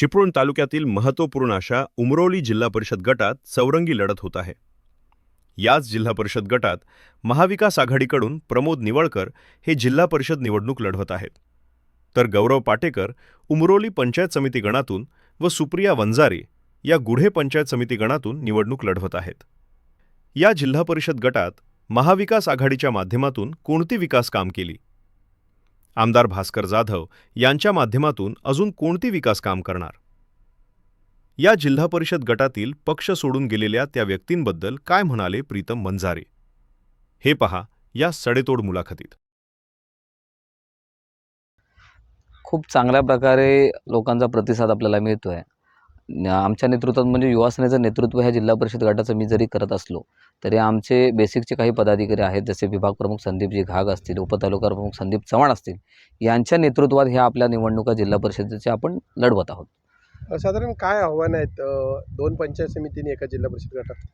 चिपळूण तालुक्यातील महत्त्वपूर्ण अशा उमरोली जिल्हा परिषद गटात चौरंगी लढत होत आहे. याच जिल्हा परिषद गटात महाविकास आघाडीकडून प्रमोद निवळकर हे जिल्हा परिषद निवडणूक लढवत आहेत. तर गौरव पाटेकर उमरोली पंचायत समिती गणातून व सुप्रिया वंजारे या गुढे पंचायत समिती गणातून निवडणूक लढवत आहेत. या जिल्हा परिषद गटात महाविकास आघाडीच्या माध्यमातून कोणती विकास काम केली? आमदार भास्कर जाधव यांच्या माध्यमातून अजून कोणती विकास काम करणार? या जिल्हा परिषद गटातील पक्ष सोडून गेलेल्या त्या व्यक्तींबद्दल काय म्हणाले प्रीतम मंजारे? हे पहा या सडेतोड मुलाखतीत. खूप चांगल्या प्रकारे लोकांचा प्रतिसाद आपल्याला मिळतो आहे आमच्या नेतृत्वात म्हणजे युवासेनेचं नेतृत्व ह्या जिल्हा परिषद गटाचं मी जरी करत असलो तरी आमचे बेसिकचे काही पदाधिकारी आहेत जसे विभाग प्रमुख संदीपजी घाग असतील उपतालुका प्रमुख संदीप चव्हाण असतील यांच्या नेतृत्वात ह्या आपल्या निवडणुका जिल्हा परिषदेच्या आपण लढवत आहोत. साधारण काय आव्हानं आहेत दोन पंचायत समितीने एका जिल्हा परिषद गटात?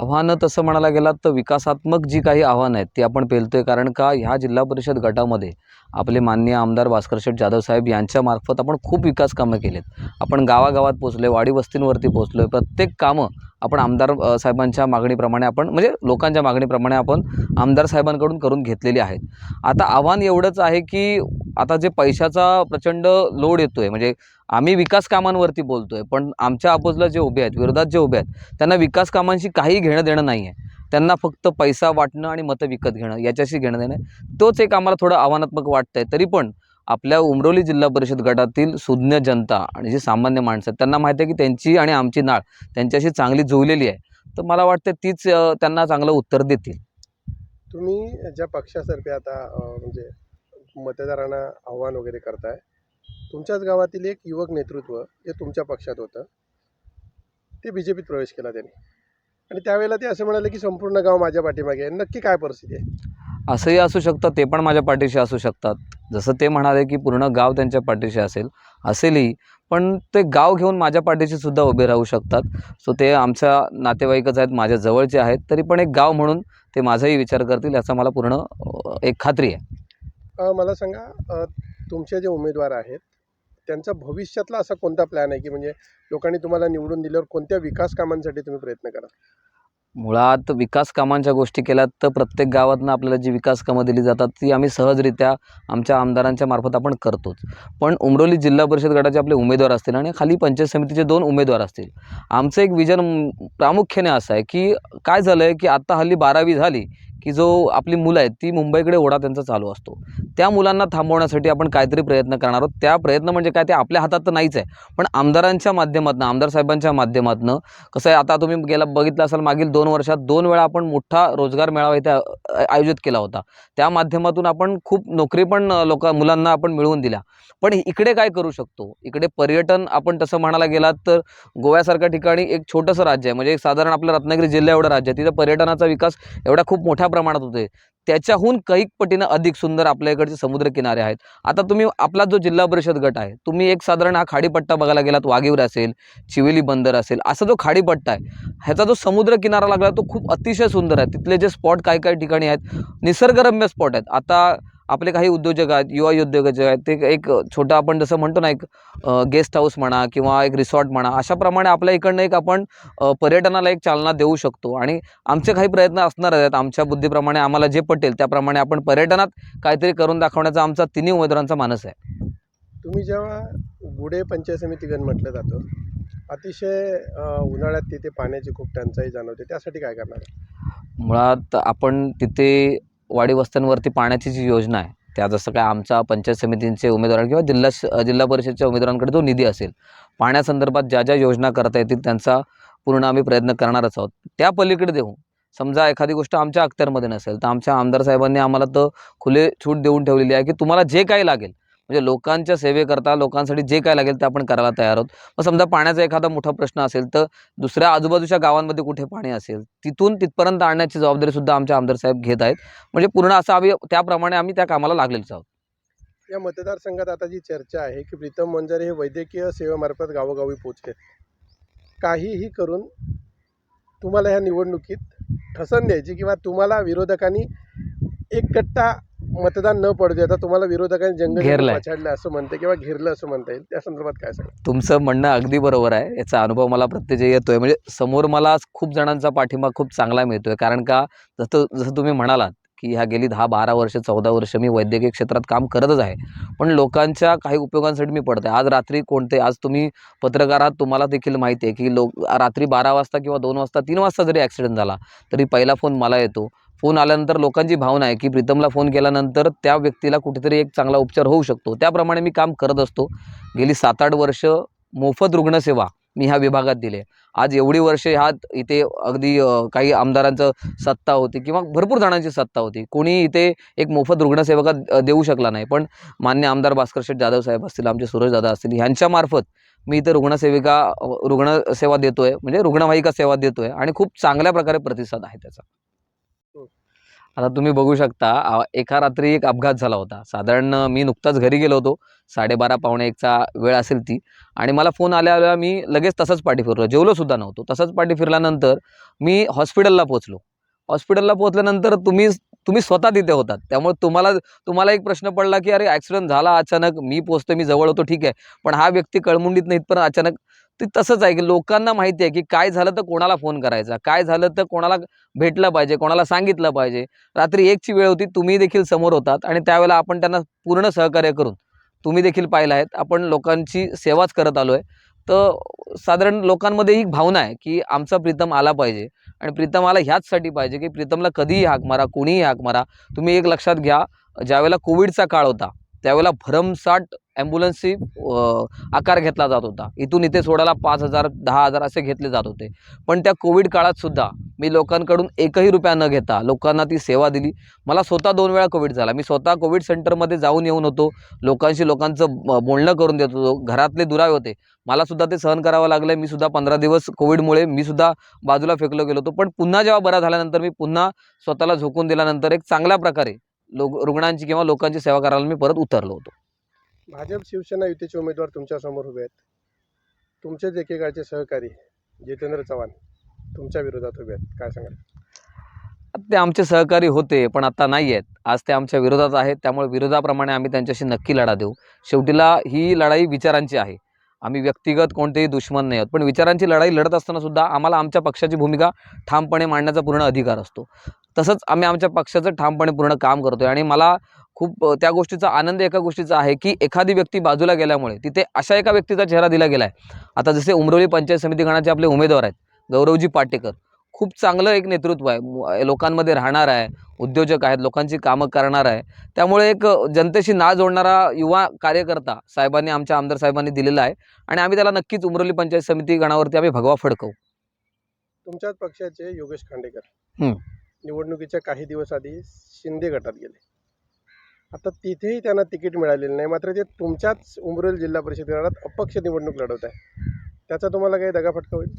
आव्हानं तसं म्हणायला गेलात तर विकासात्मक जी काही आव्हानं आहेत ती आपण पेलतोय. कारण का? ह्या जिल्हा परिषद गटामध्ये आपले माननीय आमदार भास्कर शेठ जाधव साहेब यांच्यामार्फत आपण खूप विकास कामं केलेत. आपण गावागावात पोचलोय वाडी वस्तींवरती पोचलोय प्रत्येक कामं आपण आमदार साहेबांच्या मागणीप्रमाणे आपण म्हणजे लोकांच्या मागणीप्रमाणे आपण आमदार साहेबांकडून करून घेतलेली आहेत आता आव्हान एवढंच आहे की आता जे पैशाचा प्रचंड लोड येतो आहे म्हणजे आम्ही विकास कामांवरती बोलतो आहे पण आमच्या अपोजला जे उभे आहेत विरोधात जे उभे आहेत त्यांना विकास कामांशी काही घेणं देणं नाही आहे त्यांना फक्त पैसा वाटणं आणि मतं विकत घेणं याच्याशी घेणं देणं तोच एक आम्हाला थोडं आव्हानात्मक वाटतं आहे तरी पण आपल्या उमरोली जिल्हा परिषद गटातील सुज्ञ जनता आणि जी सामान्य माणसं आहेत त्यांना माहिती आहे की त्यांची आणि आमची नाळ त्यांच्याशी चांगली जुळलेली आहे. तर मला वाटतं तीच त्यांना चांगलं उत्तर देतील. तुम्ही ज्या पक्षातर्फे आता म्हणजे मतदारांना आव्हान वगैरे करताय तुमच्याच गावातील एक युवक नेतृत्व जे तुमच्या पक्षात होतं. ते बी जे पीत प्रवेश केला त्यांनी. आणि त्यावेळेला ते असं म्हणाले की संपूर्ण गाव माझ्या पाठीमागे आहे. नक्की काय परिस्थिती आहे? असंही असू शकतं ते पण माझ्या पाठीशी असू शकतात. जसं ते म्हणाले की पूर्ण गाव त्यांच्या पाठीशी असेल असेलही. पण ते गाव घेऊन माझ्या पाठीशी सुद्धा उभे राहू शकतात. सो ते आमच्या नातेवाईकच आहेत माझ्या जवळचे आहेत. तरी पण एक गाव म्हणून ते माझाही विचार करतील याचा मला पूर्ण एक खात्री आहे. अ, मला सांगा अ, तुमचे जे उमेदवार आहेत त्यांचा भविष्यातला असा कोणता प्लॅन आहे? की म्हणजे लोकांनी तुम्हाला निवडून दिल्यावर कोणत्या विकास कामांसाठी तुम्ही प्रयत्न करा मुळात विकास कामांच्या गोष्टी केल्यात तर प्रत्येक गावातनं आपल्याला जी विकास कामं दिली जातात ती आम्ही सहजरित्या आमच्या आमदारांच्या मार्फत आपण करतोच. पण उमरोली जिल्हा परिषद गटाचे आपले उमेदवार असतील आणि खाली पंचायत समितीचे दोन उमेदवार असतील. आमचं एक विजन प्रामुख्याने असं आहे की काय झालं आहे की आत्ता हल्ली बारावी झाली की जो आपली मुलं आहेत ती मुंबईकडे ओढा त्यांचा चालू असतो. त्या मुलांना थांबवण्यासाठी आपण काहीतरी प्रयत्न करणार आहोत. त्या प्रयत्न म्हणजे काय? ते आपल्या हातात तर नाहीच आहे. पण आमदारांच्या माध्यमातून आमदार साहेबांच्या माध्यमातून कसं आहे? आता तुम्ही गेला बघितलं असाल मागील दोन वर्षात दोन वेळा आपण मोठा रोजगार मेळावा इथे आयोजित केला होता. त्या माध्यमातून आपण खूप नोकरी पण लोक मुलांना आपण मिळवून दिल्या. पण इकडे काय करू शकतो? इकडे पर्यटन आपण तसं म्हणायला गेलात तर गोव्यासारख्या ठिकाणी एक छोटंसं राज्य आहे. म्हणजे एक साधारण आपलं रत्नागिरी जिल्हा एवढं राज्य आहे. तिथं पर्यटनाचा विकास एवढा खूप मोठ्या प्रमाणात होते. त्याच्याहून कैक पटीनं अधिक सुंदर आपल्या इकडचे समुद्रकिनारे आहेत. आता तुम्ही आपला जो जिल्हा परिषद गट आहे तुम्ही एक साधारण हा खाडीपट्टा बघायला गेलात वाघीवर असेल चिवेली बंदर असेल असा जो खाडीपट्टा आहे ह्याचा जो समुद्रकिनारा लागला तो खूप अतिशय सुंदर आहे. तिथले जे स्पॉट काही काही ठिकाणी आहेत निसर्गरम्य स्पॉट आहेत. आता आपले काही उद्योजक आहेत युवा उद्योजक जे आहेत ते एक छोटं आपण जसं म्हणतो ना एक गेस्ट हाऊस म्हणा किंवा एक रिसॉर्ट म्हणा अशाप्रमाणे आपल्या इकडनं एक आपण पर्यटनाला एक चालना देऊ शकतो. आणि आमचे काही प्रयत्न असणारच आहेत. आमच्या बुद्धीप्रमाणे आम्हाला जे पटेल त्याप्रमाणे आपण पर्यटनात काहीतरी करून दाखवण्याचा आमचा तिन्ही उमेदवारांचा मानस आहे. तुम्ही जेव्हा गुढे पंचायत समिती गण म्हटलं जातं अतिशय उन्हाळ्यात तिथे पाण्याची खूप टंचाई जाणवते. त्यासाठी काय करणार? मुळात आपण तिथे वाडी वस्त्यांवरती पाण्याची जी योजना आहे त्या जसं काय आमच्या पंचायत समितींचे उमेदवार किंवा जिल्हा जिल्हा परिषदच्या उमेदवारांकडे जो निधी असेल पाण्यासंदर्भात ज्या ज्या योजना करता येतील त्यांचा पूर्ण आम्ही प्रयत्न करणारच आहोत. त्या पलीकडे देऊ. समजा एखादी गोष्ट आमच्या अखत्यारमध्ये नसेल तर आमच्या आमदार साहेबांनी आम्हाला तर खुले छूट देऊन ठेवलेली आहे की तुम्हाला जे काही लागेल म्हणजे लोकांच्या सेवेकरता लोकांसाठी जे काय लागेल ते आपण करायला तयार आहोत. मग समजा पाण्याचा एखादा मोठा प्रश्न असेल तर दुसऱ्या आजूबाजूच्या गावांमध्ये कुठे पाणी असेल तिथून तिथपर्यंत आणण्याची जबाबदारी सुद्धा आमच्या आमदार साहेब घेत आहेत. म्हणजे पूर्ण असं आम्ही त्याप्रमाणे आम्ही त्या कामाला लागलेलोच आहोत. या मतदारसंघात आता जी चर्चा आहे की प्रीतम वंजारे हे वैद्यकीय सेवेमार्फत गावोगावी पोचले. काहीही करून तुम्हाला ह्या निवडणुकीत ठसन द्यायची किंवा तुम्हाला विरोधकांनी एक कट्टा मतदान न पडू देता तुम्हाला विरोधकांनी जंग घेरलंय. पछाडलं असं म्हणते किंवा घेरलं असं म्हणता येईल त्या संदर्भात काय सांगा तुमचं म्हणणं अगदी बरोबर आहे. याचा अनुभव मला प्रत्यक्ष येतोय. म्हणजे समोर मला खूप जणांचा पाठिंबा खूप चांगला मिळतोय. कारण का जसं जसं तुम्ही म्हणालात की ह्या गेली दहा बारा वर्ष चौदा वर्ष मी वैद्यकीय क्षेत्रात काम करतच आहे. पण लोकांच्या काही उपयोगांसाठी मी पडत आहे आज रात्री कोणते आज तुम्ही पत्रकार आहात तुम्हाला देखील माहिती आहे की लोक रात्री बारा वाजता किंवा दोन वाजता तीन वाजता जरी ॲक्सिडेंट झाला तरी पहिला फोन मला येतो. फोन आल्यानंतर लोकांची भावना आहे की प्रीतमला फोन केल्यानंतर त्या व्यक्तीला कुठेतरी एक चांगला उपचार होऊ शकतो. त्याप्रमाणे मी काम करत असतो. गेली सात आठ वर्ष मोफत रुग्णसेवा मी ह्या विभागात दिले आहे. आज एवढी वर्ष ह्यात इथे अगदी काही आमदारांचं सत्ता होती किंवा भरपूर जणांची सत्ता होती. कोणी इथे एक मोफत रुग्णसेवका देऊ शकला नाही. पण मान्य आमदार भास्कर शेठ जाधव साहेब असतील आमचे सुरेश दादा असतील ह्यांच्यामार्फत मी इथे रुग्णसेविका अ, रुग्णसेवा देतोय. म्हणजे रुग्णवाहिका सेवा देतोय आणि खूप चांगल्या प्रकारे प्रतिसाद आहे त्याचा. आता तुम्ही बघू शकता एका रात्री एक अपघात झाला होता. साधारण मी नुकताच घरी गेलो होतो. साडेबारा पावणे एकचा वेळ असेल ती. आणि मला फोन आल्या आल्या मी लगेच तसंच पाठी फिरलो. जेवलोसुद्धा नव्हतो. तसंच पाठी फिरल्यानंतर मी हॉस्पिटलला पोचलो हॉस्पिटलला पोहोचल्यानंतर तुम्ही तुम्ही स्वतः तिथे होतात. त्यामुळे तुम्हाला तुम्हाला एक प्रश्न पडला की अरे ॲक्सिडेंट झाला अचानक मी पोचतो मी जवळ होतो ठीक आहे. पण हा व्यक्ती कळमुंडीत नाहीत पण अचानक ते तसंच आहे की लोकांना माहिती आहे की काय झालं तर कोणाला फोन करायचा? काय झालं तर कोणाला भेटलं पाहिजे? कोणाला सांगितलं पाहिजे? रात्री एकची वेळ होती तुम्ही देखील समोर होतात आणि त्यावेळेला आपण त्यांना पूर्ण सहकार्य करून तुम्ही देखील पाहिलं आहेत आपण लोकांची सेवाच करत आलो आहे तर साधारण लोकांमध्ये ही भावना आहे की आमचा प्रीतम आला पाहिजे आणि प्रीतम आला ह्याचसाठी पाहिजे की प्रीतमला कधीही हाक मारा कोणीही हाक मारा. तुम्ही एक लक्षात घ्या ज्यावेळेला कोविडचा काळ होता त्यावेळेला भरमसाठ ॲम्ब्युलन्सची आकार घेतला जात होता. इथून इथे सोडायला पाच हजार दहा हजार असे घेतले जात होते. पण त्या कोविड काळातसुद्धा मी लोकांकडून एकही रुपया न घेता लोकांना ती सेवा दिली. मला स्वतः दोन वेळा कोविड झाला. मी स्वतः कोविड सेंटरमध्ये जाऊन येऊन होतो. लोकांशी लोकांचं बोलणं करून देत होतो. घरातले दुरावे होते. मलासुद्धा ते सहन करावं लागलं. मी सुद्धा पंधरा दिवस कोविडमुळे मी सुद्धा बाजूला फेकलो गेलो होतो. पण पुन्हा जेव्हा बरा झाल्यानंतर मी पुन्हा स्वतःला झोकून दिल्यानंतर एक चांगल्या प्रकारे लोक रुग्णांची किंवा लोकांची सेवा करायला मी परत उतरलो होतो. भाजप शिवसेना युतीचे उमेदवार तुमच्यासमोर उभे आहेत. तुमचेच एकेकाळचे सहकारी जितेंद्र चव्हाण तुमच्या विरोधात उभे आहेत. काय सांगाल? ते आमचे सहकारी होते पण आता नाही आहेत. आज ते आमच्या विरोधात आहेत त्यामुळे विरोधाप्रमाणे आम्ही त्यांच्याशी नक्की लढा देऊ. शेवटीला ही लढाई विचारांची आहे. आम्ही व्यक्तिगत कोणतेही दुश्मन नाही आहोत. पण विचारांची लढाई लढत असताना सुद्धा आम्हाला आमच्या पक्षाची भूमिका ठामपणे मांडण्याचा पूर्ण अधिकार असतो. तसंच आम्ही आमच्या पक्षाचं ठामपणे पूर्ण काम करतोय. आणि मला खूप त्या गोष्टीचा आनंद एका गोष्टीचा आहे की एखादी व्यक्ती बाजूला गेल्यामुळे तिथे अशा एका व्यक्तीचा चेहरा दिला गेला आहे आता जसे उमरोली पंचायत समिती गणाचे आपले उमेदवार आहेत गौरवजी पाटेकर. खूप चांगलं एक नेतृत्व आहे. लोकांमध्ये राहणार आहे. उद्योजक आहेत. लोकांची कामं करणार आहे. त्यामुळे एक जनतेशी ना जोडणारा युवा कार्यकर्ता साहेबांनी आमच्या आमदार साहेबांनी दिलेला आहे. आणि आम्ही त्याला नक्कीच उमरोली पंचायत समिती गणावरती आम्ही भगवा फडकवू. तुमच्याच पक्षाचे योगेश खांडेकर. निवडणुकीच्या काही दिवस आधी शिंदे गटात गेले. आता तिथेही त्यांना तिकीट मिळालेलं नाही. मात्र ते तुमच्याच उमरेल जिल्हा परिषद गटात अपक्ष निवडणूक लढवत आहे. त्याचा तुम्हाला काही दगाफटका होईल?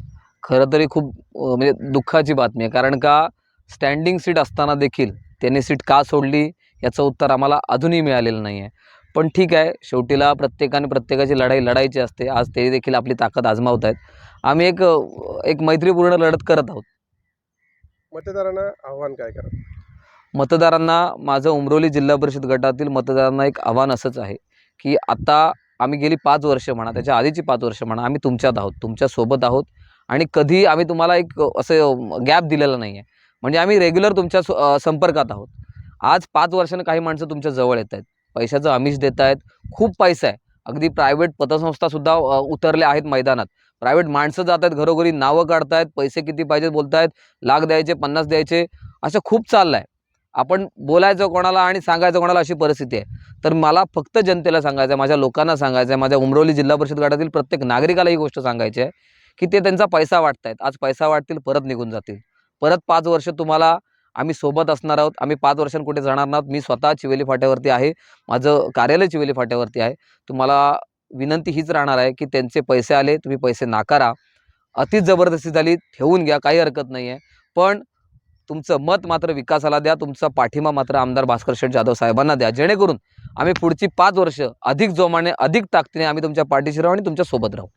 खरं तरी खूप म्हणजे दुःखाची बातमी आहे. कारण का स्टँडिंग सीट असताना देखील त्यांनी सीट का सोडली याचं उत्तर आम्हाला अजूनही मिळालेलं नाही आहे पण ठीक आहे शेवटीला प्रत्येकाने प्रत्येकाची लढाई लढायची असते. आज ते देखील आपली ताकद आजमावत आहेत. आम्ही एक एक मैत्रीपूर्ण लढत करत आहोत. मतदारांना आव्हान काय करा? मतदारांना माझं उमरोली जिल्हा परिषद गटातील मतदारांना एक आव्हान असंच आहे की आता आम्ही गेली पाच वर्ष म्हणा त्याच्या आधीची पाच वर्ष म्हणा आम्ही तुमच्यात आहोत. तुमच्यासोबत आहोत. आणि कधी आम्ही तुम्हाला एक असं गॅप दिलेला नाही आहे म्हणजे आम्ही रेग्युलर तुमच्या संपर्कात आहोत. आज पाच वर्षानं काही माणसं तुमच्या जवळ येत आहेत. पैशाचं आमिष देत आहेत. खूप पैसा आहे. अगदी प्रायव्हेट पतसंस्थासुद्धा उतरल्या आहेत मैदानात. प्रायव्हेट माणसं जात आहेत घरोघरी नावं काढतायत पैसे किती पाहिजेत बोलतायत लाख द्यायचे पन्नास द्यायचे असं खूप चाललं आहे आपण बोलायचं कोणाला आणि सांगायचं कोणाला अशी परिस्थिती आहे. तर मला फक्त जनतेला सांगायचं आहे माझ्या लोकांना सांगायचं आहे माझ्या उमरोली जिल्हा परिषद गटातील प्रत्येक नागरिकाला ही गोष्ट सांगायची आहे. की ते त्यांचा पैसा वाटतायत. आज पैसा वाटतील परत निघून जातील. परत पाच वर्ष तुम्हाला आम्ही सोबत असणार आहोत. आम्ही पाच वर्षांनी कुठे जाणार नाहोत. मी स्वतः चिवेली फाट्यावरती आहे. माझं कार्यालय चिवेली फाट्यावरती आहे. तुम्हाला विनंती हीच राहणार आहे की त्यांचे पैसे आले तुम्ही पैसे नाकारा. अतिच जबरदस्ती झाली ठेवून घ्या काही हरकत नाही आहे पण तुमचं मत मात्र विकासाला द्या. तुमचा पाठिंबा मात्र आमदार भास्कर शेठ जाधव साहेबांना द्या. जेणेकरून आम्ही पुढची पाच वर्ष अधिक जोमाने अधिक ताकदीने आम्ही तुमच्या पाठीशी राहू आणि तुमच्यासोबत राहू.